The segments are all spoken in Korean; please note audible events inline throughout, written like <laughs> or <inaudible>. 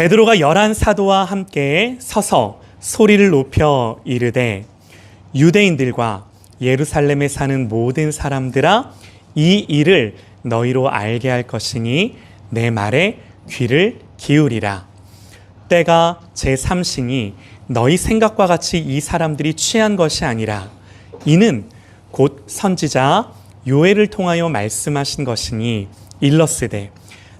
베드로가 열한 사도와 함께 서서 소리를 높여 이르되 유대인들과 예루살렘에 사는 모든 사람들아 이 일을 너희로 알게 할 것이니 내 말에 귀를 기울이라. 때가 제3신이 너희 생각과 같이 이 사람들이 취한 것이 아니라 이는 곧 선지자 요엘을 통하여 말씀하신 것이니 일러스되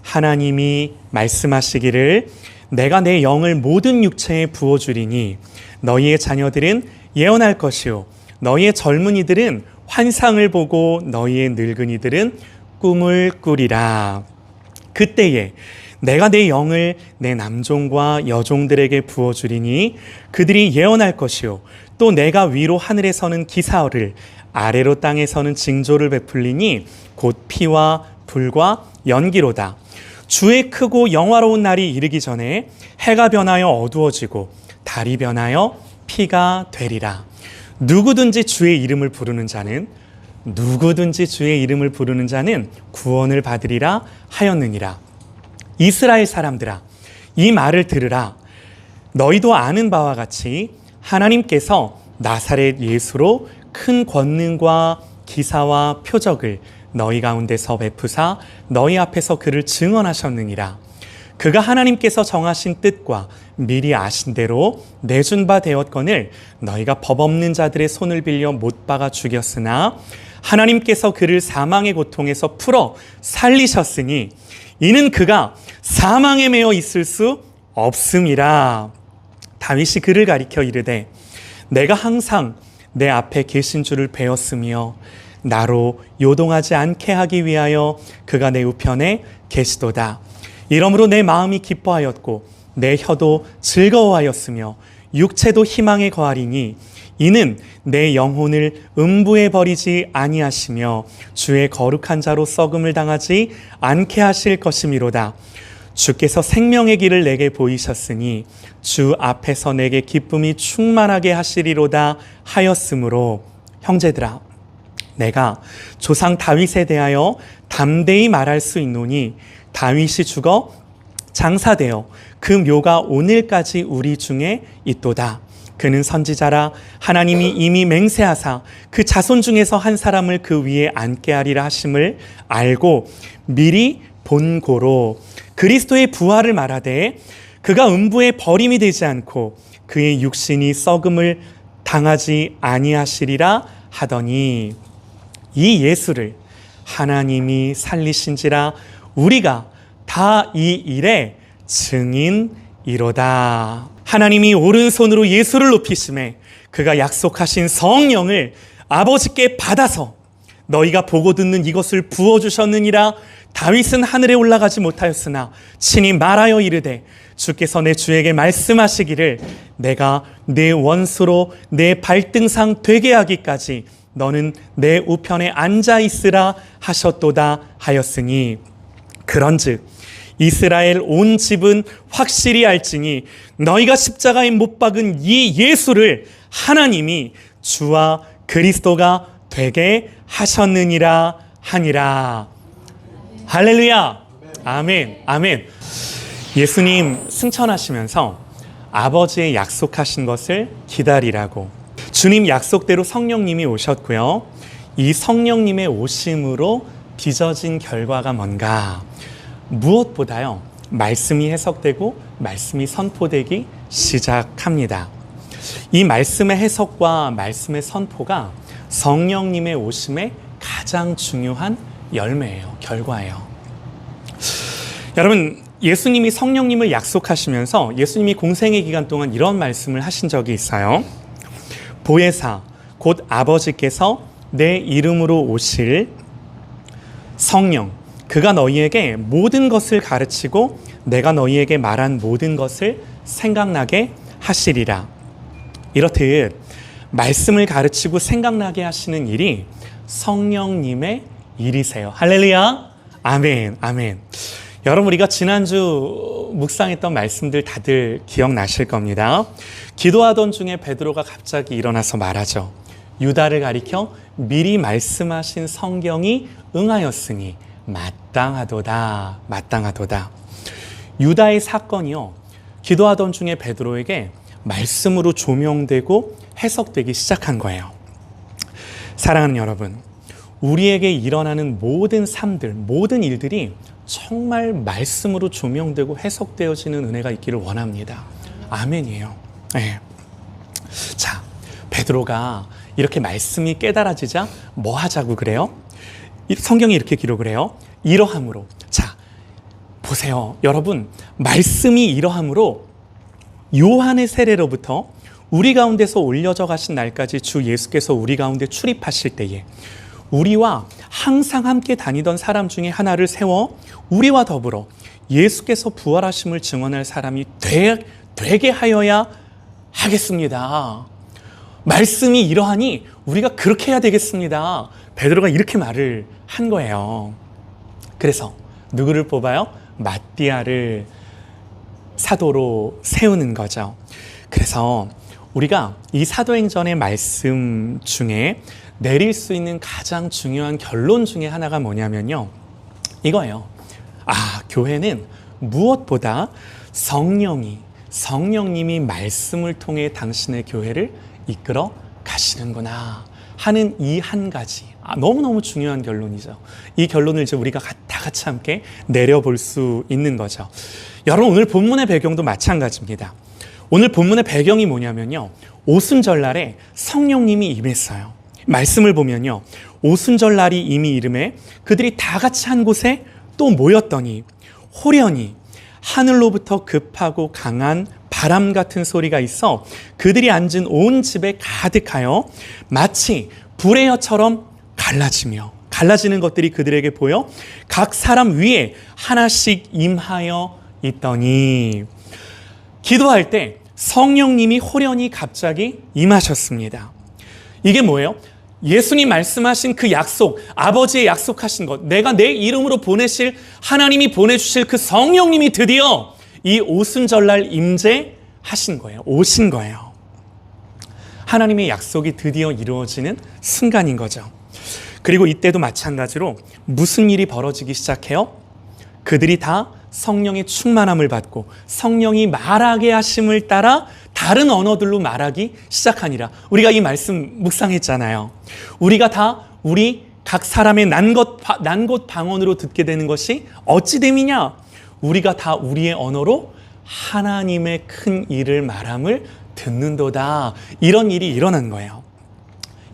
하나님이 말씀하시기를 내가 내 영을 모든 육체에 부어 주리니 너희의 자녀들은 예언할 것이요 너희의 젊은이들은 환상을 보고 너희의 늙은이들은 꿈을 꾸리라. 그때에 내가 내 영을 내 남종과 여종들에게 부어 주리니 그들이 예언할 것이요 또 내가 위로 하늘에 서는 기사를 아래로 땅에 서는 징조를 베풀리니 곧 피와 불과 연기로다 주의 크고 영화로운 날이 이르기 전에 해가 변하여 어두워지고 달이 변하여 피가 되리라. 누구든지 주의 이름을 부르는 자는 누구든지 주의 이름을 부르는 자는 구원을 받으리라 하였느니라. 이스라엘 사람들아 이 말을 들으라. 너희도 아는 바와 같이 하나님께서 나사렛 예수로 큰 권능과 기사와 표적을 너희 가운데서 베푸사 너희 앞에서 그를 증언하셨느니라. 그가 하나님께서 정하신 뜻과 미리 아신 대로 내준 바 되었거늘 너희가 법 없는 자들의 손을 빌려 못 박아 죽였으나 하나님께서 그를 사망의 고통에서 풀어 살리셨으니 이는 그가 사망에 매여 있을 수 없음이라. 다윗이 그를 가리켜 이르되 내가 항상 내 앞에 계신 줄을 배웠으며 나로 요동하지 않게 하기 위하여 그가 내 우편에 계시도다. 이러므로 내 마음이 기뻐하였고 내 혀도 즐거워하였으며 육체도 희망에 거하리니 이는 내 영혼을 음부에 버리지 아니하시며 주의 거룩한 자로 썩음을 당하지 않게 하실 것이미로다. 주께서 생명의 길을 내게 보이셨으니 주 앞에서 내게 기쁨이 충만하게 하시리로다 하였으므로 형제들아 내가 조상 다윗에 대하여 담대히 말할 수 있노니 다윗이 죽어 장사되어 그 묘가 오늘까지 우리 중에 있도다. 그는 선지자라 하나님이 이미 맹세하사 그 자손 중에서 한 사람을 그 위에 앉게 하리라 하심을 알고 미리 본고로 그리스도의 부활을 말하되 그가 음부에 버림이 되지 않고 그의 육신이 썩음을 당하지 아니하시리라 하더니 이 예수를 하나님이 살리신지라 우리가 다 이 일의 증인이로다. 하나님이 오른손으로 예수를 높이심에 그가 약속하신 성령을 아버지께 받아서 너희가 보고 듣는 이것을 부어 주셨느니라 다윗은 하늘에 올라가지 못하였으나 친히 말하여 이르되 주께서 내 주에게 말씀하시기를 내가 내 원수로 내 발등상 되게 하기까지 너는 내 우편에 앉아 있으라 하셨도다 하였으니 그런즉 이스라엘 온 집은 확실히 알지니 너희가 십자가에 못 박은 이 예수를 하나님이 주와 그리스도가 되게 하셨느니라 하니라. 할렐루야. 아멘. 아멘. 예수님 승천하시면서 아버지의 약속하신 것을 기다리라고 주님 약속대로 성령님이 오셨고요. 이 성령님의 오심으로 빚어진 결과가 뭔가? 무엇보다요. 말씀이 해석되고 말씀이 선포되기 시작합니다. 이 말씀의 해석과 말씀의 선포가 성령님의 오심의 가장 중요한 열매예요. 결과예요. 여러분, 예수님이 성령님을 약속하시면서 예수님이 공생의 기간 동안 이런 말씀을 하신 적이 있어요. 보혜사, 곧 아버지께서 내 이름으로 오실 성령, 그가 너희에게 모든 것을 가르치고 내가 너희에게 말한 모든 것을 생각나게 하시리라. 이렇듯 말씀을 가르치고 생각나게 하시는 일이 성령님의 일이세요. 할렐루야. 아멘. 아멘. 여러분 우리가 지난주 묵상했던 말씀들 다들 기억나실 겁니다. 기도하던 중에 베드로가 갑자기 일어나서 말하죠. 유다를 가리켜 미리 말씀하신 성경이 응하였으니 마땅하도다. 마땅하도다. 유다의 사건이요. 기도하던 중에 베드로에게 말씀으로 조명되고 해석되기 시작한 거예요. 사랑하는 여러분, 우리에게 일어나는 모든 삶들, 모든 일들이 정말 말씀으로 조명되고 해석되어지는 은혜가 있기를 원합니다. 아멘이에요. 네. 자, 베드로가 이렇게 말씀이 깨달아지자 뭐 하자고 그래요? 이- 성경이 이렇게 기록을 해요. 이러함으로. 자, 보세요. 여러분, 말씀이 이러함으로 요한의 세례로부터 우리 가운데서 올려져 가신 날까지 주 예수께서 우리 가운데 출입하실 때에 우리와 항상 함께 다니던 사람 중에 하나를 세워 우리와 더불어 예수께서 부활하심을 증언할 사람이 되, 되게 하여야 하겠습니다. 말씀이 이러하니 우리가 그렇게 해야 되겠습니다. 베드로가 이렇게 말을 한 거예요. 그래서 누구를 뽑아요? 마띠아를 사도로 세우는 거죠. 그래서 우리가 이 사도행전의 말씀 중에 내릴 수 있는 가장 중요한 결론 중에 하나가 뭐냐면요. 이거예요. 아, 교회는 무엇보다 성령이, 성령님이 말씀을 통해 당신의 교회를 이끌어 가시는구나 하는 이 한 가지. 아, 너무너무 중요한 결론이죠. 이 결론을 이제 우리가 가- 다 같이 함께 내려볼 수 있는 거죠. 여러분, 오늘 본문의 배경도 마찬가지입니다. 오늘 본문의 배경이 뭐냐면요. 오순절날에 성령님이 임했어요. 말씀을 보면요. 오순절 날이 이미 이름에 그들이 다 같이 한 곳에 또 모였더니 호련히 하늘로부터 급하고 강한 바람 같은 소리가 있어 그들이 앉은 온 집에 가득하여 마치 불의 혀처럼 갈라지며 갈라지는 것들이 그들에게 보여 각 사람 위에 하나씩 임하여 있더니 기도할 때 성령님이 호련히 갑자기 임하셨습니다. 이게 뭐예요? 예수님 말씀하신 그 약속, 아버지의 약속하신 것, 내가 내 이름으로 보내실 하나님이 보내주실 그 성령님이 드디어 이 오순절날 임재하신 거예요. 오신 거예요. 하나님의 약속이 드디어 이루어지는 순간인 거죠. 그리고 이때도 마찬가지로 무슨 일이 벌어지기 시작해요? 그들이 다 성령의 충만함을 받고 성령이 말하게 하심을 따라 다른 언어들로 말하기 시작하니라. 우리가 이 말씀 묵상했잖아요. 우리가 다 우리 각 사람의 난것 난곳 방언으로 듣게 되는 것이 어찌 됨이냐? 우리가 다 우리의 언어로 하나님의 큰 일을 말함을 듣는도다. 이런 일이 일어난 거예요.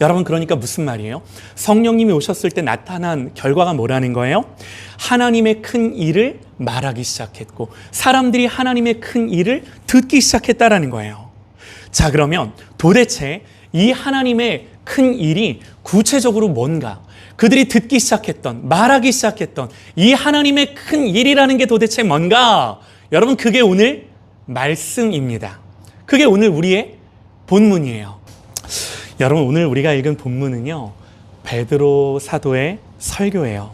여러분 그러니까 무슨 말이에요? 성령님이 오셨을 때 나타난 결과가 뭐라는 거예요? 하나님의 큰 일을 말하기 시작했고 사람들이 하나님의 큰 일을 듣기 시작했다라는 거예요. 자 그러면 도대체 이 하나님의 큰 일이 구체적으로 뭔가 그들이 듣기 시작했던 말하기 시작했던 이 하나님의 큰 일이라는 게 도대체 뭔가 여러분 그게 오늘 말씀입니다. 그게 오늘 우리의 본문이에요. 여러분 오늘 우리가 읽은 본문은요 베드로 사도의 설교예요.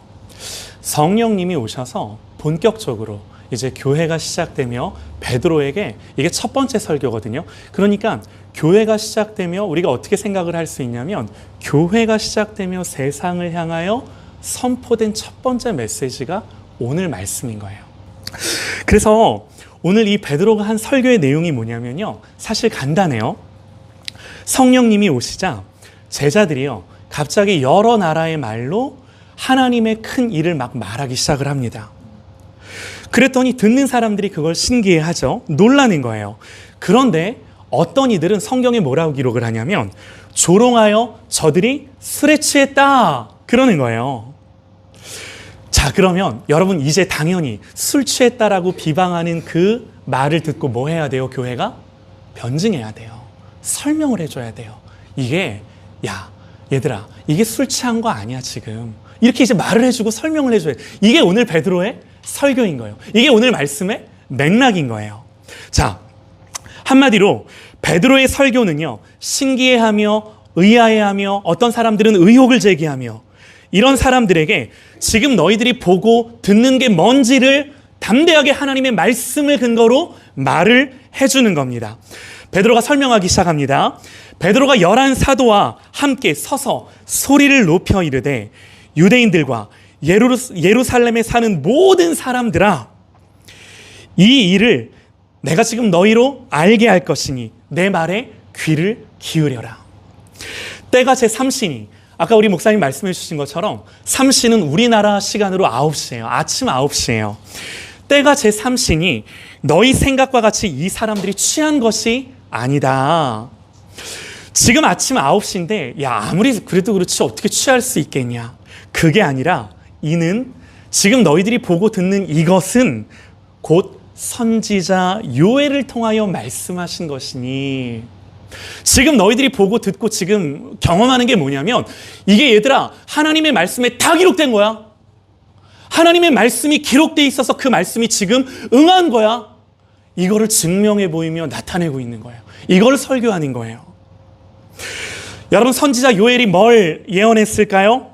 성령님이 오셔서 본격적으로 이제 교회가 시작되며 베드로에게 이게 첫 번째 설교거든요. 그러니까 교회가 시작되며 우리가 어떻게 생각을 할 수 있냐면 교회가 시작되며 세상을 향하여 선포된 첫 번째 메시지가 오늘 말씀인 거예요. 그래서 오늘 이 베드로가 한 설교의 내용이 뭐냐면요. 사실 간단해요. 성령님이 오시자 제자들이요. 갑자기 여러 나라의 말로 하나님의 큰 일을 막 말하기 시작을 합니다. 그랬더니 듣는 사람들이 그걸 신기해 하죠. 놀라는 거예요. 그런데 어떤 이들은 성경에 뭐라고 기록을 하냐면 조롱하여 저들이 술에 취했다. 그러는 거예요. 자, 그러면 여러분 이제 당연히 술 취했다라고 비방하는 그 말을 듣고 뭐 해야 돼요, 교회가? 변증해야 돼요. 설명을 해줘야 돼요. 이게, 야, 얘들아, 이게 술 취한 거 아니야, 지금. 이렇게 이제 말을 해주고 설명을 해줘야 돼. 이게 오늘 베드로의 설교인 거예요. 이게 오늘 말씀의 맥락인 거예요. 자, 한마디로 베드로의 설교는요, 신기해하며 의아해하며 어떤 사람들은 의혹을 제기하며 이런 사람들에게 지금 너희들이 보고 듣는 게 뭔지를 담대하게 하나님의 말씀을 근거로 말을 해주는 겁니다. 베드로가 설명하기 시작합니다. 베드로가 열한 사도와 함께 서서 소리를 높여 이르되 유대인들과 예루, 예루살렘에 사는 모든 사람들아 이 일을 내가 지금 너희로 알게 할 것이니 내 말에 귀를 기울여라. 때가 제 3시니 아까 우리 목사님 말씀해 주신 것처럼 3시는 우리나라 시간으로 9시예요. 아침 9시예요. 때가 제 3시니 너희 생각과 같이 이 사람들이 취한 것이 아니다. 지금 아침 9시인데 야 아무리 그래도 그렇지 어떻게 취할 수 있겠냐. 그게 아니라 이는 지금 너희들이 보고 듣는 이것은 곧 선지자 요엘을 통하여 말씀하신 것이니 지금 너희들이 보고 듣고 지금 경험하는 게 뭐냐면 이게 얘들아 하나님의 말씀에 다 기록된 거야. 하나님의 말씀이 기록돼 있어서 그 말씀이 지금 응한 거야. 이거를 증명해 보이며 나타내고 있는 거예요. 이걸 설교하는 거예요. 여러분 선지자 요엘이 뭘 예언했을까요?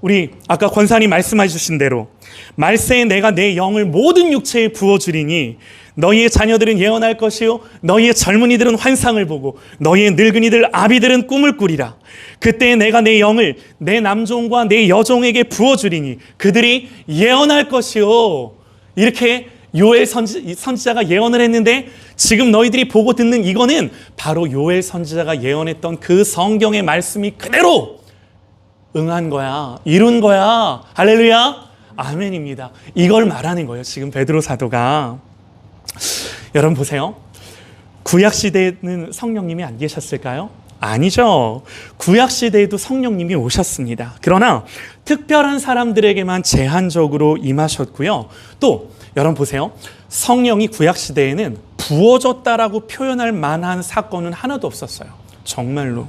우리 아까 권사님 말씀해 주신 대로 말세에 내가 내 영을 모든 육체에 부어 주리니 너희의 자녀들은 예언할 것이요 너희의 젊은이들은 환상을 보고 너희의 늙은이들 아비들은 꿈을 꾸리라 그때 내가 내 영을 내 남종과 내 여종에게 부어 주리니 그들이 예언할 것이요 이렇게 요엘 선지, 선지자가 예언을 했는데 지금 너희들이 보고 듣는 이거는 바로 요엘 선지자가 예언했던 그 성경의 말씀이 그대로 응한 거야. 이룬 거야. 할렐루야. 아멘입니다. 이걸 말하는 거예요. 지금 베드로 사도가. 여러분 보세요. 구약 시대에는 성령님이 안 계셨을까요? 아니죠. 구약 시대에도 성령님이 오셨습니다. 그러나 특별한 사람들에게만 제한적으로 임하셨고요. 또 여러분 보세요. 성령이 구약 시대에는 부어졌다라고 표현할 만한 사건은 하나도 없었어요. 정말로.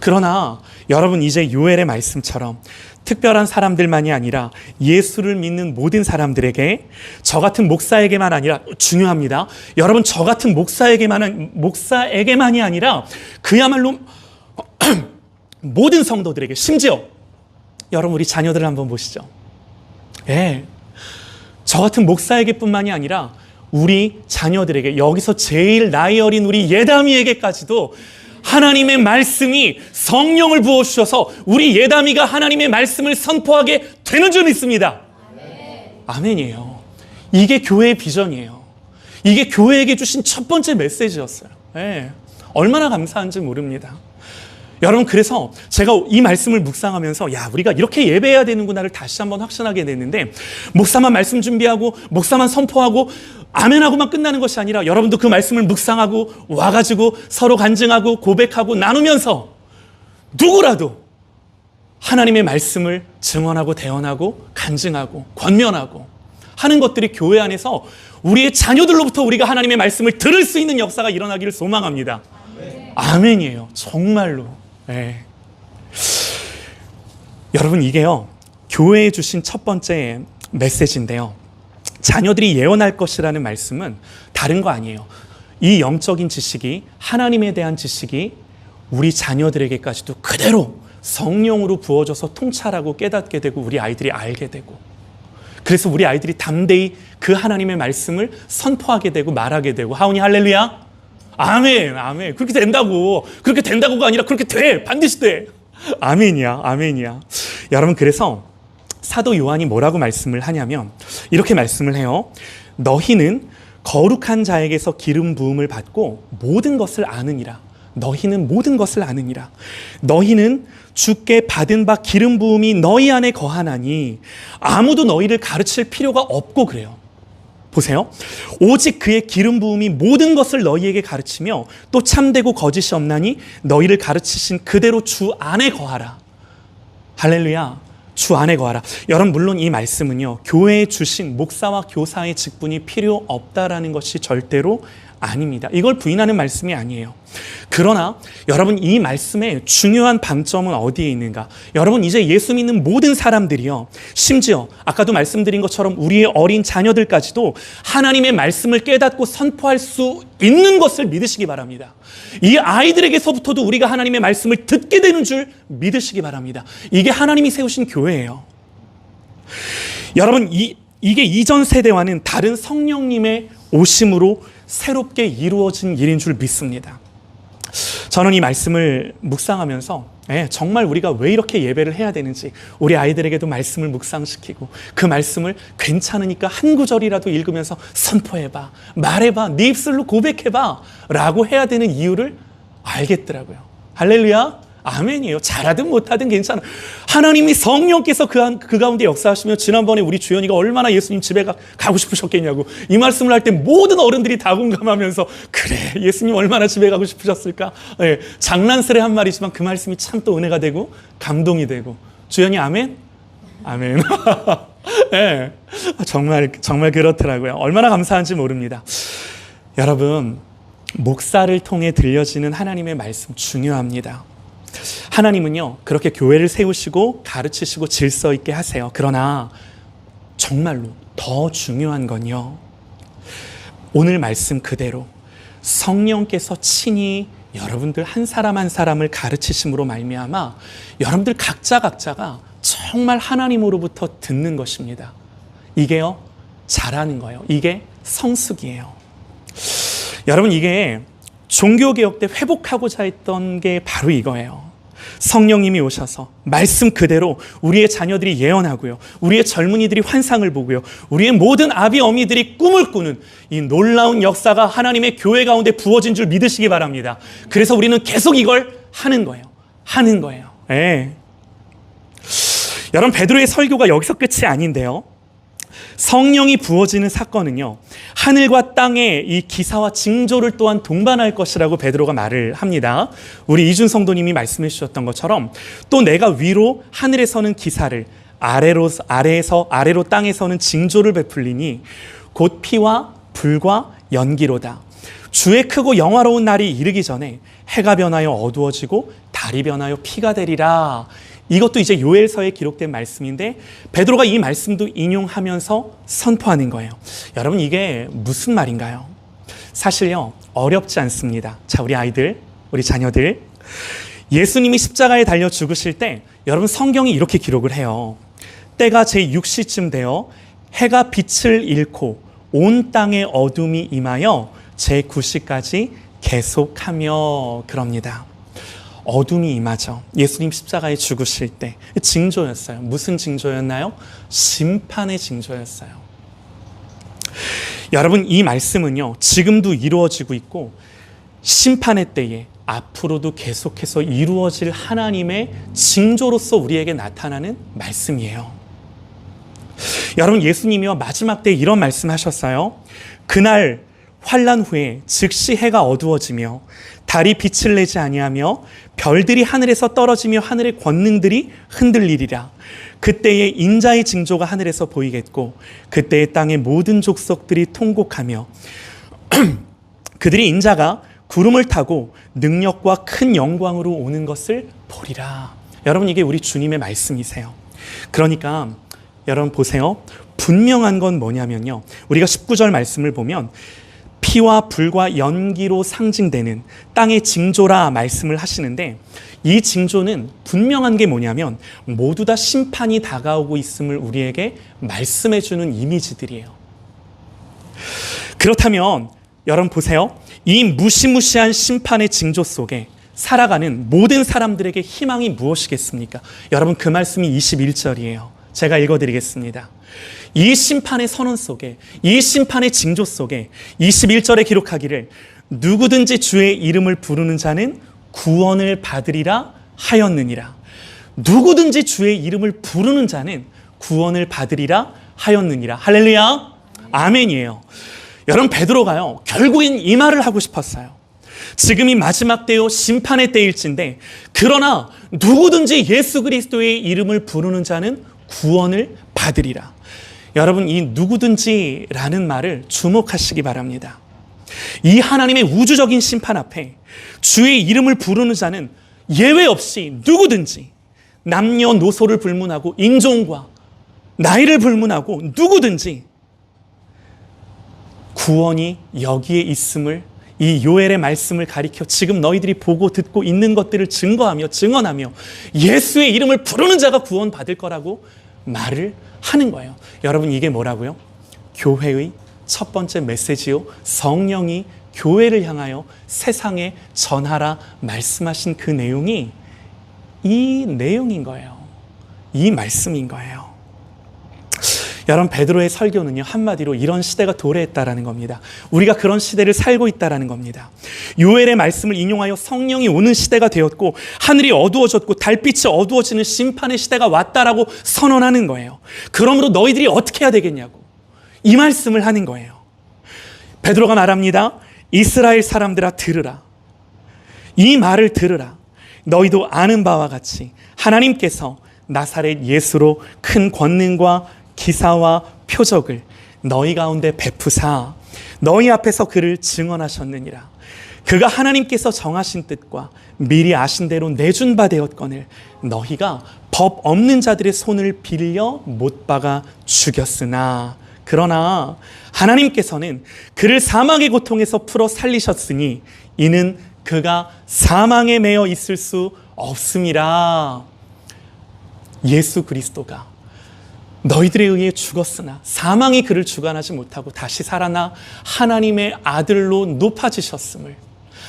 그러나 여러분 이제 요엘의 말씀처럼 특별한 사람들만이 아니라 예수를 믿는 모든 사람들에게 저 같은 목사에게만 아니라 중요합니다. 여러분 저 같은 목사에게만 목사에게만이 아니라 그야말로 <clears throat> 모든 성도들에게 심지어 여러분 우리 자녀들을 한번 보시죠. 예. 저 같은 목사에게뿐만이 아니라 우리 자녀들에게 여기서 제일 나이 어린 우리 예담이에게까지도 하나님의 말씀이 성령을 부어 주셔서 우리 예담이가 하나님의 말씀을 선포하게 되는 줄 믿습니다. 아멘. 이에요 이게 교회의 비전이에요. 이게 교회에게 주신 첫 번째 메시지였어요. 예. 얼마나 감사한지 모릅니다. 여러분 그래서 제가 이 말씀을 묵상하면서 야 우리가 이렇게 예배해야 되는구나를 다시 한번 확신하게 됐는데 목사만 말씀 준비하고 목사만 선포하고 아멘하고만 끝나는 것이 아니라 여러분도 그 말씀을 묵상하고 와가지고 서로 간증하고 고백하고 나누면서 누구라도 하나님의 말씀을 증언하고 대언하고 간증하고 권면하고 하는 것들이 교회 안에서 우리의 자녀들로부터 우리가 하나님의 말씀을 들을 수 있는 역사가 일어나기를 소망합니다. 아멘 이에요. 정말로. 네. 여러분 이게요. 교회에 주신 첫 번째 메시지인데요. 자녀들이 예언할 것이라는 말씀은 다른 거 아니에요. 이 영적인 지식이 하나님에 대한 지식이 우리 자녀들에게까지도 그대로 성령으로 부어져서 통찰하고 깨닫게 되고 우리 아이들이 알게 되고 그래서 우리 아이들이 담대히 그 하나님의 말씀을 선포하게 되고 말하게 되고 하오니 할렐루야. 아멘 아멘. 그렇게 된다고. 그렇게 된다고가 아니라 그렇게 돼. 반드시 돼. 아멘이야 아멘이야. 여러분 그래서 사도 요한이 뭐라고 말씀을 하냐면 이렇게 말씀을 해요. 너희는 거룩한 자에게서 기름 부음을 받고 모든 것을 아느니라. 너희는 모든 것을 아느니라. 너희는 주께 받은 바 기름 부음이 너희 안에 거하나니 아무도 너희를 가르칠 필요가 없고 그래요. 보세요. 오직 그의 기름 부음이 모든 것을 너희에게 가르치며 또 참되고 거짓이 없나니 너희를 가르치신 그대로 주 안에 거하라. 할렐루야. 주 안에 거하라. 여러분 물론 이 말씀은요. 교회에 주신 목사와 교사의 직분이 필요 없다라는 것이 절대로 아닙니다. 이걸 부인하는 말씀이 아니에요. 그러나 여러분 이 말씀의 중요한 방점은 어디에 있는가? 여러분 이제 예수 믿는 모든 사람들이요. 심지어 아까도 말씀드린 것처럼 우리의 어린 자녀들까지도 하나님의 말씀을 깨닫고 선포할 수 있는 것을 믿으시기 바랍니다. 이 아이들에게서부터도 우리가 하나님의 말씀을 듣게 되는 줄 믿으시기 바랍니다. 이게 하나님이 세우신 교회예요. 여러분 이 이게 이전 세대와는 다른 성령님의 오심으로 새롭게 이루어진 일인 줄 믿습니다. 저는 이 말씀을 묵상하면서 예, 정말 우리가 왜 이렇게 예배를 해야 되는지 우리 아이들에게도 말씀을 묵상시키고 그 말씀을 괜찮으니까 한 구절이라도 읽으면서 선포해봐, 말해봐, 네 입술로 고백해봐 라고 해야 되는 이유를 알겠더라고요. 할렐루야. 아멘이에요. 잘하든 못하든 괜찮아. 하나님이 성령께서 그, 한, 그 가운데 역사하시며 지난번에 우리 주연이가 얼마나 예수님 집에 가, 가고 싶으셨겠냐고 이 말씀을 할 때 모든 어른들이 다 공감하면서 그래 예수님 얼마나 집에 가고 싶으셨을까. 예, 장난스레 한 말이지만 그 말씀이 참 또 은혜가 되고 감동이 되고 주연이 아멘? 아멘. <laughs> 예, 정말 정말 그렇더라고요. 얼마나 감사한지 모릅니다. 여러분 목사를 통해 들려지는 하나님의 말씀 중요합니다. 하나님은요, 그렇게 교회를 세우시고 가르치시고 질서 있게 하세요. 그러나 정말로 더 중요한 건요, 오늘 말씀 그대로 성령께서 친히 여러분들 한 사람 한 사람을 가르치심으로 말미암아 여러분들 각자 각자가 정말 하나님으로부터 듣는 것입니다. 이게요, 잘하는 거예요. 이게 성숙이에요. 여러분, 이게 종교개혁 때 회복하고자 했던 게 바로 이거예요. 성령님이 오셔서 말씀 그대로 우리의 자녀들이 예언하고요. 우리의 젊은이들이 환상을 보고요. 우리의 모든 아비 어미들이 꿈을 꾸는 이 놀라운 역사가 하나님의 교회 가운데 부어진 줄 믿으시기 바랍니다. 그래서 우리는 계속 이걸 하는 거예요. 하는 거예요. 예. 여러분 베드로의 설교가 여기서 끝이 아닌데요. 성령이 부어지는 사건은요 하늘과 땅의 이 기사와 징조를 또한 동반할 것이라고 베드로가 말을 합니다. 우리 이준 성도님이 말씀해 주셨던 것처럼 또 내가 위로 하늘에서는 기사를 아래로 아래에서 아래로 땅에서는 징조를 베풀리니 곧 피와 불과 연기로다. 주의 크고 영화로운 날이 이르기 전에 해가 변하여 어두워지고 달이 변하여 피가 되리라. 이것도 이제 요엘서에 기록된 말씀인데 베드로가 이 말씀도 인용하면서 선포하는 거예요. 여러분 이게 무슨 말인가요? 사실요 어렵지 않습니다. 자 우리 아이들, 우리 자녀들 예수님이 십자가에 달려 죽으실 때 여러분 성경이 이렇게 기록을 해요. 때가 제 6시쯤 되어 해가 빛을 잃고 온 땅에 어둠이 임하여 제 9시까지 계속하며 그럽니다. 어둠이 임하죠. 예수님 십자가에 죽으실 때 징조였어요. 무슨 징조였나요? 심판의 징조였어요. 여러분 이 말씀은요. 지금도 이루어지고 있고 심판의 때에 앞으로도 계속해서 이루어질 하나님의 징조로서 우리에게 나타나는 말씀이에요. 여러분 예수님이요 마지막 때 이런 말씀하셨어요. 그날 환란 후에 즉시 해가 어두워지며 달이 빛을 내지 아니하며 별들이 하늘에서 떨어지며 하늘의 권능들이 흔들리리라. 그때의 인자의 징조가 하늘에서 보이겠고 그때의 땅의 모든 족속들이 통곡하며 <clears throat> 그들이 인자가 구름을 타고 능력과 큰 영광으로 오는 것을 보리라. 여러분 이게 우리 주님의 말씀이세요. 그러니까 여러분 보세요. 분명한 건 뭐냐면요. 우리가 19절 말씀을 보면 피와 불과 연기로 상징되는 땅의 징조라 말씀을 하시는데 이 징조는 분명한 게 뭐냐면 모두 다 심판이 다가오고 있음을 우리에게 말씀해 주는 이미지들이에요. 그렇다면 여러분 보세요. 이 무시무시한 심판의 징조 속에 살아가는 모든 사람들에게 희망이 무엇이겠습니까? 여러분 그 말씀이 21절이에요. 제가 읽어드리겠습니다. 이 심판의 선언 속에, 이 심판의 징조 속에 21절에 기록하기를 누구든지 주의 이름을 부르는 자는 구원을 받으리라 하였느니라. 누구든지 주의 이름을 부르는 자는 구원을 받으리라 하였느니라. 할렐루야. 아멘이에요. 여러분 베드로가요. 결국엔 이 말을 하고 싶었어요. 지금이 마지막 때요 심판의 때일진데 그러나 누구든지 예수 그리스도의 이름을 부르는 자는 구원을 받으리라. 여러분 이 누구든지라는 말을 주목하시기 바랍니다. 이 하나님의 우주적인 심판 앞에 주의 이름을 부르는 자는 예외 없이 누구든지 남녀노소를 불문하고 인종과 나이를 불문하고 누구든지 구원이 여기에 있음을 이 요엘의 말씀을 가리켜 지금 너희들이 보고 듣고 있는 것들을 증거하며 증언하며 예수의 이름을 부르는 자가 구원받을 거라고 말을 하는 거예요. 여러분 이게 뭐라고요? 교회의 첫 번째 메시지요. 성령이 교회를 향하여 세상에 전하라 말씀하신 그 내용이 이 내용인 거예요. 이 말씀인 거예요. 여러분 베드로의 설교는요 한마디로 이런 시대가 도래했다라는 겁니다. 우리가 그런 시대를 살고 있다라는 겁니다. 요엘의 말씀을 인용하여 성령이 오는 시대가 되었고 하늘이 어두워졌고 달빛이 어두워지는 심판의 시대가 왔다라고 선언하는 거예요. 그러므로 너희들이 어떻게 해야 되겠냐고 이 말씀을 하는 거예요. 베드로가 말합니다. 이스라엘 사람들아 들으라. 이 말을 들으라. 너희도 아는 바와 같이 하나님께서 나사렛 예수로 큰 권능과 기사와 표적을 너희 가운데 베푸사 너희 앞에서 그를 증언하셨느니라. 그가 하나님께서 정하신 뜻과 미리 아신 대로 내준 바 되었거늘 너희가 법 없는 자들의 손을 빌려 못 박아 죽였으나 그러나 하나님께서는 그를 사망의 고통에서 풀어 살리셨으니 이는 그가 사망에 매여 있을 수 없음이라. 예수 그리스도가 너희들에 의해 죽었으나 사망이 그를 주관하지 못하고 다시 살아나 하나님의 아들로 높아지셨음을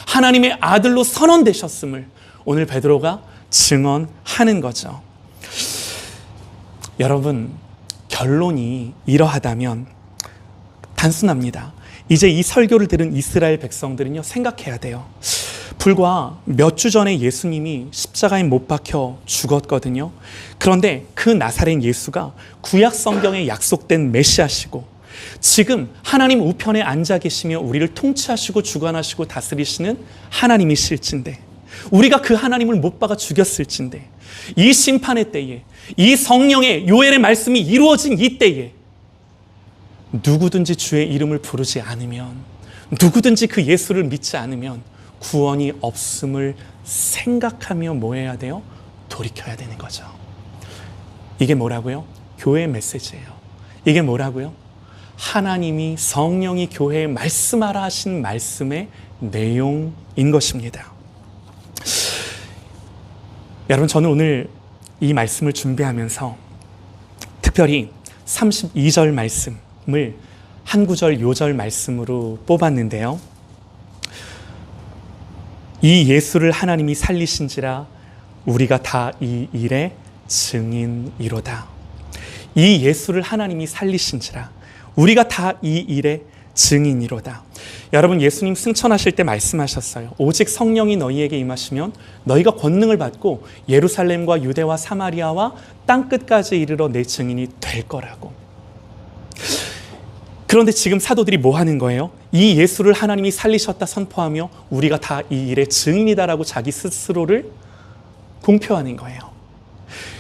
하나님의 아들로 선언되셨음을 오늘 베드로가 증언하는 거죠. 여러분 결론이 이러하다면 단순합니다. 이제 이 설교를 들은 이스라엘 백성들은요 생각해야 돼요. 불과 몇 주 전에 예수님이 십자가에 못 박혀 죽었거든요. 그런데 그 나사렛 예수가 구약 성경에 약속된 메시아시고 지금 하나님 우편에 앉아 계시며 우리를 통치하시고 주관하시고 다스리시는 하나님이실진데 우리가 그 하나님을 못 박아 죽였을진데 이 심판의 때에 이 성령의 요엘의 말씀이 이루어진 이 때에 누구든지 주의 이름을 부르지 않으면 누구든지 그 예수를 믿지 않으면 구원이 없음을 생각하며 뭐 해야 돼요? 돌이켜야 되는 거죠. 이게 뭐라고요? 교회 메시지예요. 이게 뭐라고요? 하나님이 성령이 교회에 말씀하라 하신 말씀의 내용인 것입니다. 여러분 저는 오늘 이 말씀을 준비하면서 특별히 32절 말씀을 한 구절 요절 말씀으로 뽑았는데요. 이 예수를 하나님이 살리신지라 우리가 다 이 일의 증인이로다. 이 예수를 하나님이 살리신지라 우리가 다 이 일의 증인이로다. 여러분 예수님 승천하실 때 말씀하셨어요. 오직 성령이 너희에게 임하시면 너희가 권능을 받고 예루살렘과 유대와 사마리아와 땅 끝까지 이르러 내 증인이 될 거라고. 그런데 지금 사도들이 뭐 하는 거예요? 이 예수를 하나님이 살리셨다 선포하며 우리가 다 이 일의 증인이다라고 자기 스스로를 공표하는 거예요.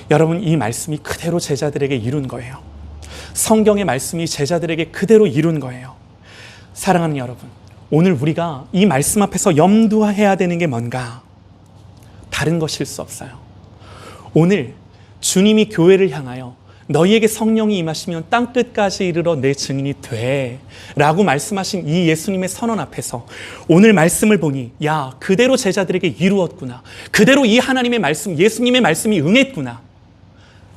여러분 이 말씀이 그대로 제자들에게 이룬 거예요. 성경의 말씀이 제자들에게 그대로 이룬 거예요. 사랑하는 여러분, 오늘 우리가 이 말씀 앞에서 염두해야 되는 게 뭔가? 다른 것일 수 없어요. 오늘 주님이 교회를 향하여 너희에게 성령이 임하시면 땅 끝까지 이르러 내 증인이 돼. 라고 말씀하신 이 예수님의 선언 앞에서 오늘 말씀을 보니, 야, 그대로 제자들에게 이루었구나. 그대로 이 하나님의 말씀, 예수님의 말씀이 응했구나.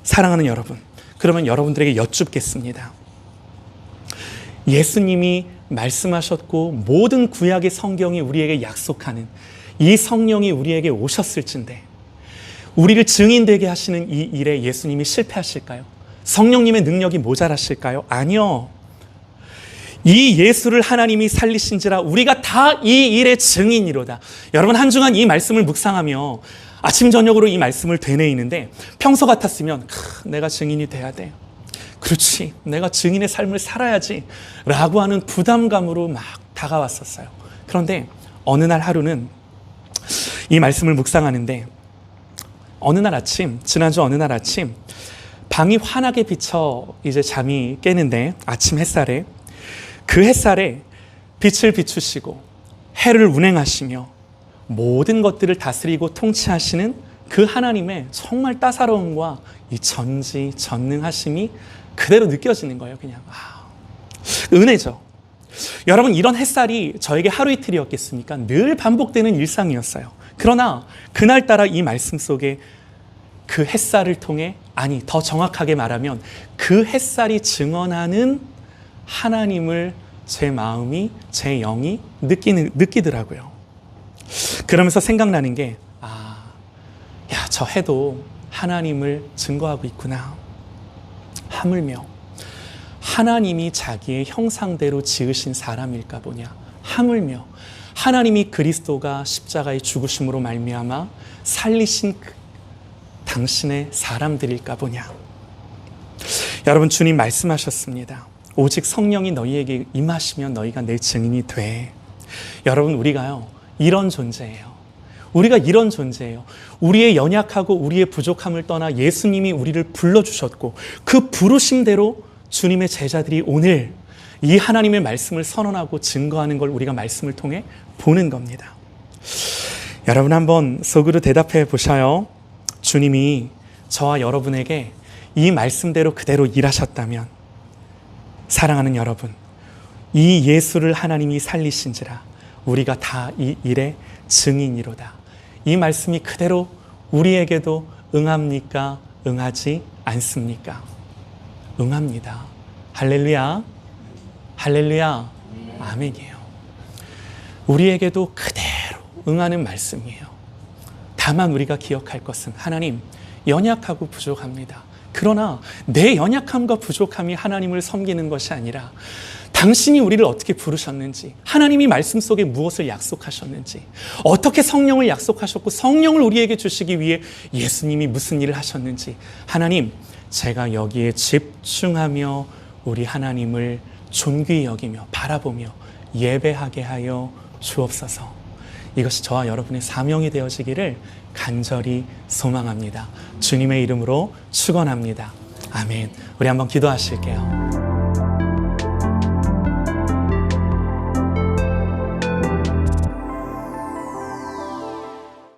사랑하는 여러분, 그러면 여러분들에게 여쭙겠습니다. 예수님이 말씀하셨고 모든 구약의 성경이 우리에게 약속하는 이 성령이 우리에게 오셨을진데 우리를 증인되게 하시는 이 일에 예수님이 실패하실까요? 성령님의 능력이 모자라실까요? 아니요. 이 예수를 하나님이 살리신지라 우리가 다 이 일의 증인이로다. 여러분 한 주간 이 말씀을 묵상하며 아침 저녁으로 이 말씀을 되뇌이는데 평소 같았으면 크, 내가 증인이 돼야 돼. 그렇지. 내가 증인의 삶을 살아야지. 라고 하는 부담감으로 막 다가왔었어요. 그런데 어느 날 하루는 이 말씀을 묵상하는데 어느 날 아침, 지난주 어느 날 아침 방이 환하게 비쳐 이제 잠이 깨는데 아침 햇살에 그 햇살에 빛을 비추시고 해를 운행하시며 모든 것들을 다스리고 통치하시는 그 하나님의 정말 따사로움과 이 전지 전능하심이 그대로 느껴지는 거예요. 그냥 아, 은혜죠. 여러분 이런 햇살이 저에게 하루 이틀이었겠습니까? 늘 반복되는 일상이었어요. 그러나 그날따라 이 말씀 속에 그 햇살을 통해 아니 더 정확하게 말하면 그 햇살이 증언하는 하나님을 제 마음이 제 영이 느끼는 느끼더라고요. 그러면서 생각나는 게 아, 야 저 해도 하나님을 증거하고 있구나. 하물며 하나님이 자기의 형상대로 지으신 사람일까 보냐. 하물며 하나님이 그리스도가 십자가의 죽으심으로 말미암아 살리신 그 당신의 사람들일까 보냐. 여러분 주님 말씀하셨습니다. 오직 성령이 너희에게 임하시면 너희가 내 증인이 돼. 여러분 우리가요 이런 존재예요. 우리가 이런 존재예요. 우리의 연약하고 우리의 부족함을 떠나 예수님이 우리를 불러주셨고 그 부르심대로 주님의 제자들이 오늘 이 하나님의 말씀을 선언하고 증거하는 걸 우리가 말씀을 통해 보는 겁니다. 여러분 한번 속으로 대답해 보셔요. 주님이 저와 여러분에게 이 말씀대로 그대로 일하셨다면 사랑하는 여러분 이 예수를 하나님이 살리신지라 우리가 다 이 일의 증인이로다. 이 말씀이 그대로 우리에게도 응합니까? 응하지 않습니까? 응합니다. 할렐루야. 할렐루야. 아멘이에요. 우리에게도 그대로 응하는 말씀이에요. 다만 우리가 기억할 것은 하나님 연약하고 부족합니다. 그러나 내 연약함과 부족함이 하나님을 섬기는 것이 아니라 당신이 우리를 어떻게 부르셨는지, 하나님이 말씀 속에 무엇을 약속하셨는지, 어떻게 성령을 약속하셨고 성령을 우리에게 주시기 위해 예수님이 무슨 일을 하셨는지, 하나님, 제가 여기에 집중하며 우리 하나님을 존귀히 여기며 바라보며 예배하게 하여 주옵소서. 이것이 저와 여러분의 사명이 되어지기를 간절히 소망합니다. 주님의 이름으로 축원합니다. 아멘. 우리 한번 기도하실게요.